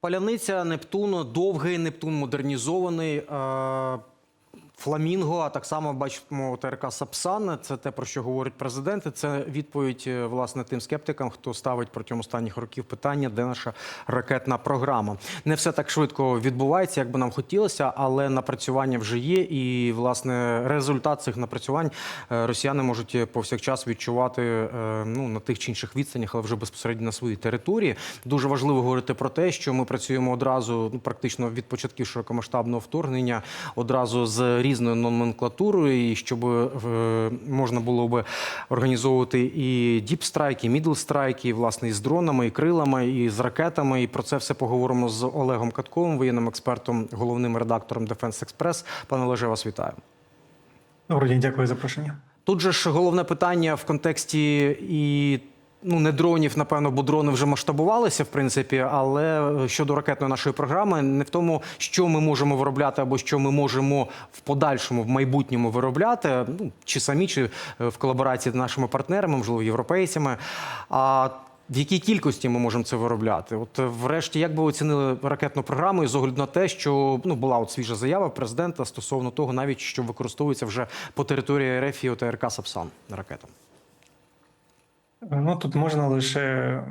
Паляниця Нептуну, довгий Нептун модернізований. Е, Фламінго, а так само бачимо ТРК Сапсан. Це те, про що говорять президенти. Це відповідь е, власне тим скептикам, хто ставить протягом останніх років питання, де наша ракетна програма. Не все так швидко відбувається, як би нам хотілося, але напрацювання вже є. І власне результат цих напрацювань е, росіяни можуть повсякчас відчувати е, ну на тих чи інших відстанях, але вже безпосередньо на своїй території. Дуже важливо говорити про те, що ми працюємо одразу, ну практично від початків широкомасштабного вторгнення, одразу з різною номенклатурою, і щоб е, можна було би організовувати і діпстрайк, і мідлстрайк, і власне і з дронами, і крилами, і з ракетами. І про це все поговоримо з Олегом Катковим, воєнним експертом, головним редактором Defense Express. Пане Олеже, вас вітаю. Добрий день, дякую за запрошення. Тут же ж головне питання в контексті і. Ну, не дронів, напевно, бо дрони вже масштабувалися, в принципі, але щодо ракетної нашої програми, не в тому, що ми можемо виробляти, або що ми можемо в подальшому, в майбутньому виробляти, ну чи самі, чи е, в колаборації з нашими партнерами, можливо, європейцями. А в якій кількості ми можемо це виробляти? От, е, врешті, як би оцінили ракетну програму з огляду на те, що ну була от свіжа заява президента стосовно того, навіть що використовується вже по території РФ і ОТРК Сапсан ракета. Ну тут можна лише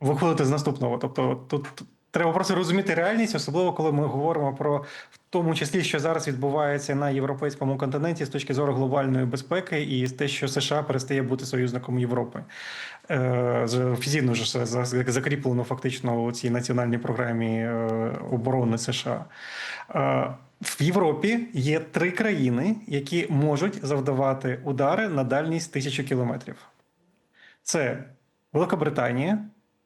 виходити з наступного. Тобто, тут треба просто розуміти реальність, особливо коли ми говоримо про в тому числі, що зараз відбувається на європейському континенті з точки зору глобальної безпеки, і те, що США перестає бути союзником Європи. Е, з- Офіційно ж закріплено фактично у цій національній програмі е, оборони США. Е, В Європі є три країни, які можуть завдавати удари на дальність тисячу кілометрів. Це Великобританія,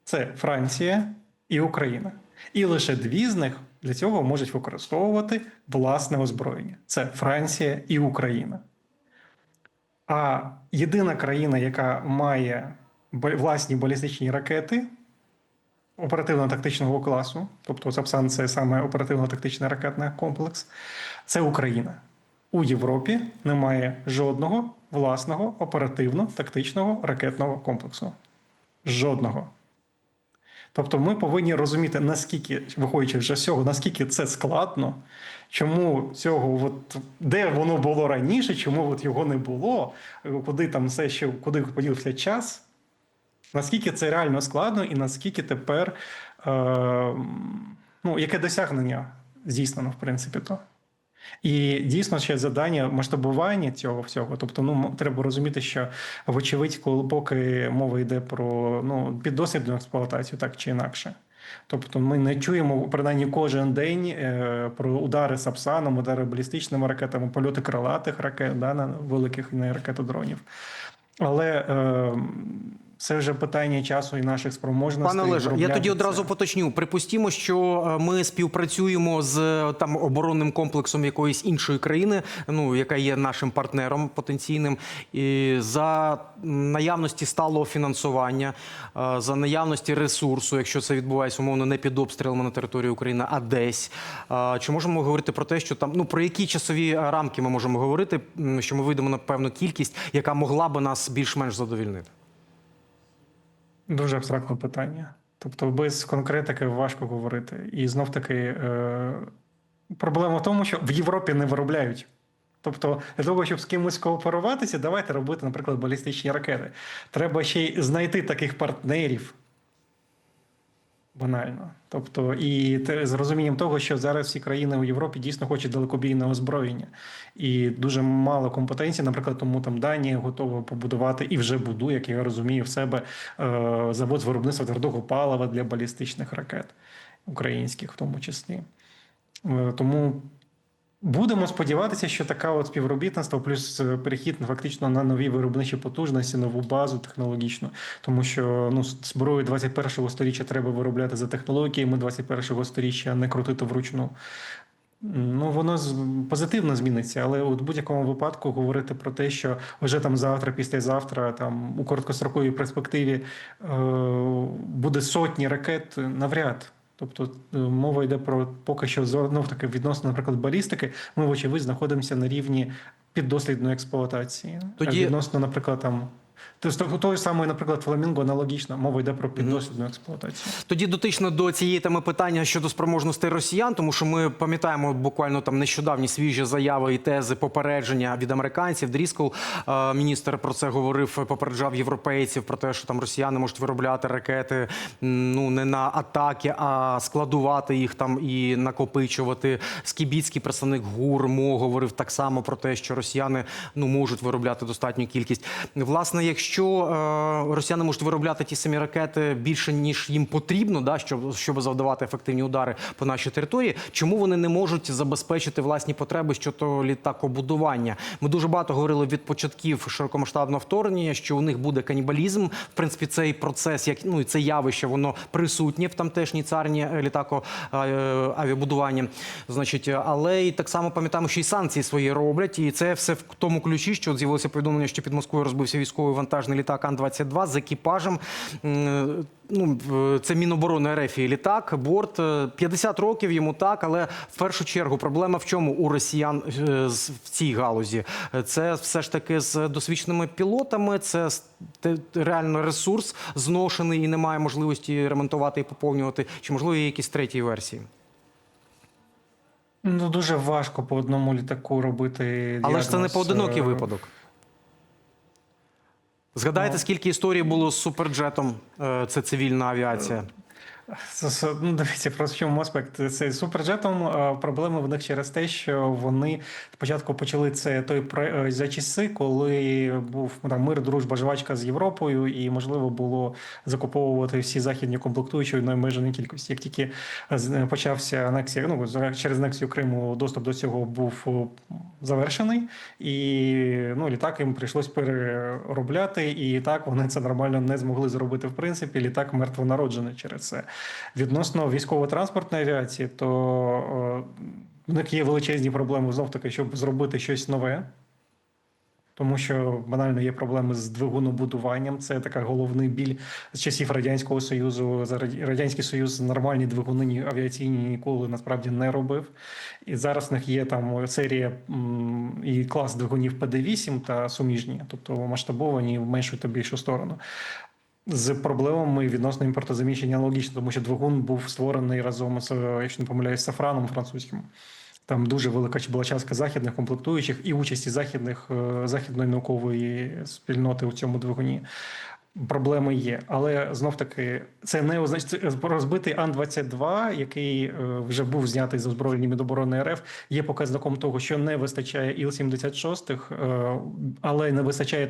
це Франція і Україна. І лише дві з них для цього можуть використовувати власне озброєння: це Франція і Україна. А єдина країна, яка має власні балістичні ракети оперативно-тактичного класу, тобто Сапсан це саме оперативно-тактичний ракетний комплекс, це Україна. У Європі немає жодного власного оперативно-тактичного ракетного комплексу. Жодного. Тобто ми повинні розуміти, наскільки, виходячи вже з цього, наскільки це складно, чому цього, от, де воно було раніше, чому от його не було, куди там все ще куди поділився час, наскільки це реально складно, і наскільки тепер е, ну, яке досягнення здійснено, в принципі, то. І дійсно ще завдання масштабування цього всього. Тобто, ну треба розуміти, що вочевидь, коли поки мова йде про ну піддослідну експлуатацію, так чи інакше. Тобто, ми не чуємо принаймні кожен день е, про удари сапсаном, удари балістичними ракетами, польоти крилатих ракет, да, на великих не ракетодронів. Але е, це вже питання часу і наших спроможностей. Пане Олеже, я тоді це. одразу поточню. Припустімо, що е, ми співпрацюємо з е, там оборонним комплексом якоїсь іншої країни, ну яка є нашим партнером потенційним, і за наявності сталого фінансування, е, за наявності ресурсу, якщо це відбувається умовно не під обстрілами на території України, а десь. Чи можемо говорити про те, що там ну про які часові рамки ми можемо говорити, що ми вийдемо на певну кількість, яка могла би нас більш-менш задовільнити? Дуже абстрактне питання. Тобто, без конкретики важко говорити. І знов таки е, проблема в тому, що в Європі не виробляють. Тобто, для того, щоб з кимось кооперуватися, давайте робити, наприклад, балістичні ракети. Треба ще й знайти таких партнерів. Банально. Тобто, і з розумінням того, що зараз всі країни у Європі дійсно хочуть далекобійне озброєння, і дуже мало компетенцій. Наприклад, тому там Данія готова побудувати і вже будує, як я розумію, в себе е, завод з виробництва твердого палива для балістичних ракет, українських в тому числі. Е, тому Будемо сподіватися, що така от співробітництво, плюс е, перехід фактично на нові виробничі потужності, нову базу технологічну, тому що ну зброю 21-го сторіччя треба виробляти за технологіями 21-го сторіччя, не крутити вручну. Ну, воно позитивно зміниться, але от в будь-якому випадку говорити про те, що вже там завтра, післязавтра, там у короткостроковій перспективі е, буде сотні ракет, навряд. Тобто е, мова йде про поки що знов таки відносно, наприклад, балістики. Ми, вочевидь, знаходимося на рівні піддослідної експлуатації. Тоді- відносно, наприклад, там Тобто той самий, наприклад, фламінго аналогічно, мова йде про піддослідну експлуатацію. Тоді дотично до цієї теми питання щодо спроможностей росіян, тому що ми пам'ятаємо буквально там нещодавні свіжі заяви і тези попередження від американців. Дріскол, е, міністр про це говорив, попереджав європейців про те, що там росіяни можуть виробляти ракети ну не на атаки, а складувати їх там і накопичувати. Скібіцький представник ГУР МО говорив так само про те, що росіяни ну можуть виробляти достатню кількість. Власне, якщо е, росіяни можуть виробляти ті самі ракети більше ніж їм потрібно, да щоб щоб завдавати ефективні удари по нашій території, чому вони не можуть забезпечити власні потреби щодо літакобудування? Ми дуже багато говорили від початків широкомасштабного вторгнення, що у них буде канібалізм. В принципі, цей процес, як ну і це явище, воно присутнє в тамтешній царні літако е, авіабудування. Значить, але і так само пам'ятаємо, що і санкції свої роблять, і це все в тому ключі, що з'явилося повідомлення, що під Москвою розбився військовий вантажний літак Ан-22 з екіпажем. Ну, це Міноборони РФ і літак, борт е, 50 років йому так, але в першу чергу проблема в чому у росіян е, в цій галузі? Е, Це все ж таки з досвідченими пілотами, це реально ресурс зношений і немає можливості ремонтувати і поповнювати. Чи можливо є якісь треті версії? Ну дуже важко по одному літаку робити. Але ж це не поодинокий е, випадок. Згадайте, Ну. скільки історій було з суперджетом, е, це цивільна авіація. Ну, дивіться, про чому аспект. Це суперджетом е, проблеми в них через те, що вони спочатку почали це той е, за часи, коли був там мир, дружба, жвачка з Європою, і можливо було закуповувати всі західні комплектуючі в необмеженій кількості. Як тільки з- почався анексія, ну через анексію Криму доступ до цього був завершений, і ну літак їм прийшлось переробляти, і так вони це нормально не змогли зробити. В принципі, літак мертвонароджений через це. Відносно військово-транспортної авіації, то в них є величезні проблеми знов таки, щоб зробити щось нове. Тому що банально є проблеми з двигунобудуванням. Це така головний біль з часів Радянського Союзу. Радянський Союз нормальні двигуни авіаційні ніколи насправді не робив. І зараз в них є там серія і клас двигунів ПД-8 та суміжні, тобто масштабовані в меншу та більшу сторону. З проблемами відносно імпортозаміщення аналогічно, тому що двигун був створений разом з, якщо не помиляюсь, сафраном французьким. Там дуже велика була частка західних комплектуючих і участі західних е, західної наукової спільноти у цьому двигуні. Проблеми є, але знов таки це не означає розбитий Ан-22, який е, вже був знятий з озброєння Міноборони РФ, є показником того, що не вистачає Іл-76, е, але не вистачає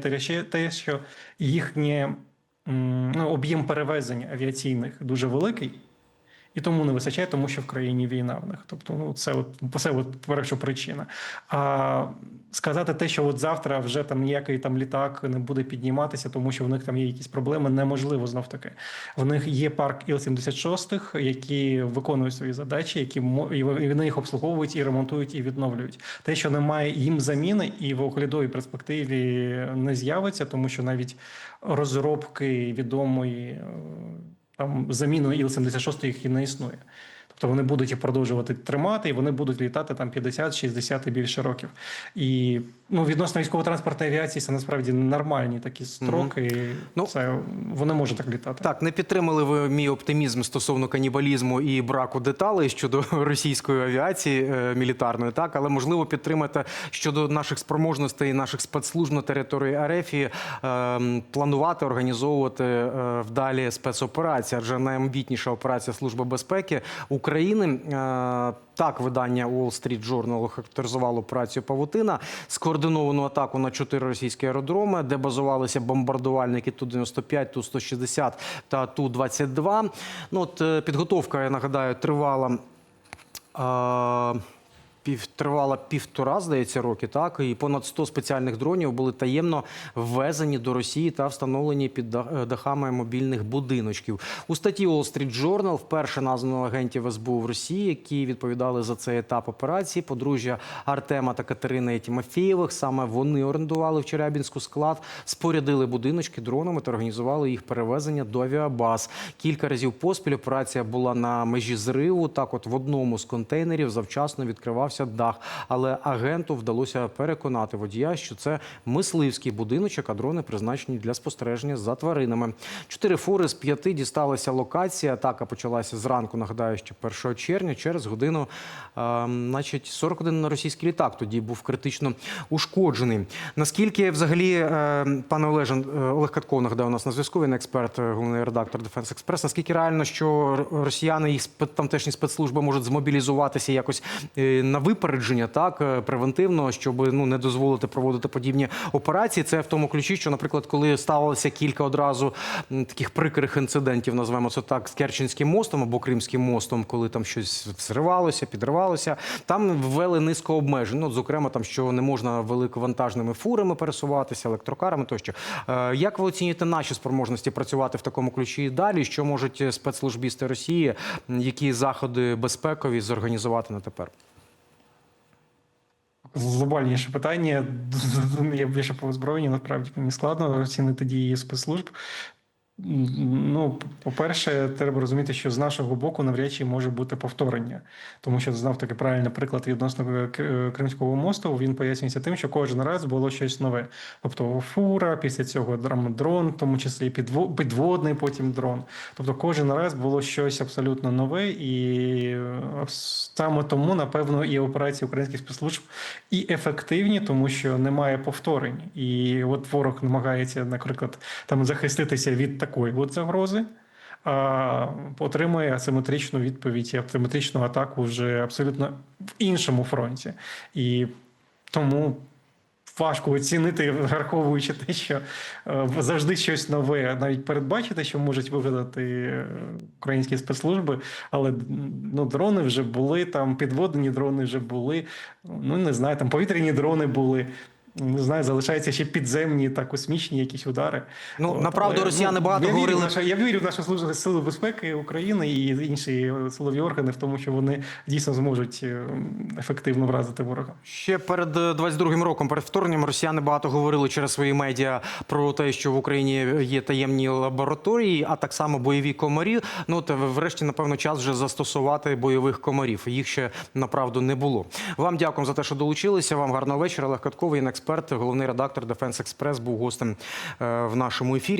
те, що їхнє об'єм перевезень авіаційних дуже великий. І тому не вистачає, тому що в країні війна в них. Тобто, ну це от це от перша причина. А сказати те, що от завтра вже там ніякий там літак не буде підніматися, тому що в них там є якісь проблеми, неможливо знов таки. В них є парк Іл-76, які виконують свої задачі, які і вони їх обслуговують і ремонтують і відновлюють. Те, що немає їм заміни, і в оглядовій перспективі не з'явиться, тому що навіть розробки відомої. Там заміну Іл-76 їх і не існує. Тобто вони будуть їх продовжувати тримати, і вони будуть літати там 50, 60 і більше років. І ну, відносно військово-транспортної авіації це насправді нормальні такі строки. Ну, це вони можуть так літати. Так, не підтримали ви мій оптимізм стосовно канібалізму і браку деталей щодо російської авіації е, мілітарної, так але можливо підтримати щодо наших спроможностей, наших спецслужб на території РФ і, е, планувати організовувати е, вдалі спецоперації. Адже найамбітніша операція Служби безпеки України. Е, так, видання Wall Street Journal характеризувало операцію Павутина, скоординовану атаку на чотири російські аеродроми, де базувалися бомбардувальники Ту-95, Ту-160 та Ту-22. Ну, от, е, підготовка, я нагадаю, тривала. е, Пів тривала півтора, здається, роки, так і понад 100 спеціальних дронів були таємно ввезені до Росії та встановлені під е, дахами мобільних будиночків. У статті Wall Street Journal вперше названо агентів СБУ в Росії, які відповідали за цей етап операції. Подружжя Артема та Катерини Тімофєєвих. Саме вони орендували в Челябінську склад, спорядили будиночки дронами та організували їх перевезення до авіабаз. Кілька разів поспіль операція була на межі зриву. Так, от в одному з контейнерів завчасно відкривався зруйнувався дах. Але агенту вдалося переконати водія, що це мисливський будиночок, а дрони призначені для спостереження за тваринами. Чотири фури з п'яти дісталися локації. Атака почалася зранку. Нагадаю, що 1 червня через годину, е, значить, 41 на російський літак тоді був критично ушкоджений. Наскільки взагалі, е, пане Олеже, е, Олег Катков нагадаю, у нас на зв'язку. Він експерт, е, головний редактор Defense Express. Наскільки реально, що росіяни спе- тамтешні спецслужби можуть змобілізуватися якось е, на випередження, так е, превентивно, щоб ну не дозволити проводити подібні операції? Це в тому ключі, що, наприклад, коли ставалося кілька одразу таких прикрих інцидентів, називаємо це так, з Керченським мостом або Кримським мостом, коли там щось зривалося, підривалося, там ввели низку обмежень. Ну, зокрема, там що не можна великовантажними фурами пересуватися, електрокарами тощо. Е, Як ви оцінюєте наші спроможності працювати в такому ключі і далі? Що можуть е, спецслужбісти Росії, які заходи безпекові зорганізувати на тепер? Глобальніше питання. Я більше по озброєнню, насправді мені складно оцінити дії спецслужб. Ну, по-перше, треба розуміти, що з нашого боку навряд чи може бути повторення, тому що знав такий правильний приклад відносно Кримського мосту. Він пояснюється тим, що кожен раз було щось нове. Тобто фура, після цього дрон, в тому числі підво- підводний потім дрон. Тобто кожен раз було щось абсолютно нове, і е, саме тому, напевно, і операції українських спецслужб і ефективні, тому що немає повторень. І от ворог намагається, наприклад, там захиститися від такої от загрози. А отримує асиметричну відповідь і асиметричну атаку вже абсолютно в іншому фронті. І тому важко оцінити, враховуючи те, що е, завжди щось нове, навіть передбачити, що можуть вигадати е, українські спецслужби, але ну, дрони вже були, там підводні дрони вже були, ну не знаю, там повітряні дрони були. Не знаю, залишаються ще підземні та космічні якісь удари. Ну, От, направду, але, росіяни ну, багато я вірю говорили- нашу- я вірю в нашу службу сили безпеки України і інші силові органи в тому, що вони дійсно зможуть е, ефективно вразити ворога. Ще перед е, 22-м роком, перед вторгненням, росіяни багато говорили через свої медіа про те, що в Україні є таємні лабораторії, а так само бойові комарі. Ну е, врешті, напевно, час вже застосувати бойових комарів. Їх ще направду не було. Вам дякуємо за те, що долучилися. Вам гарного вечора. Олег Катков, він експерт, головний редактор Defense Express, був гостем е, в нашому ефірі.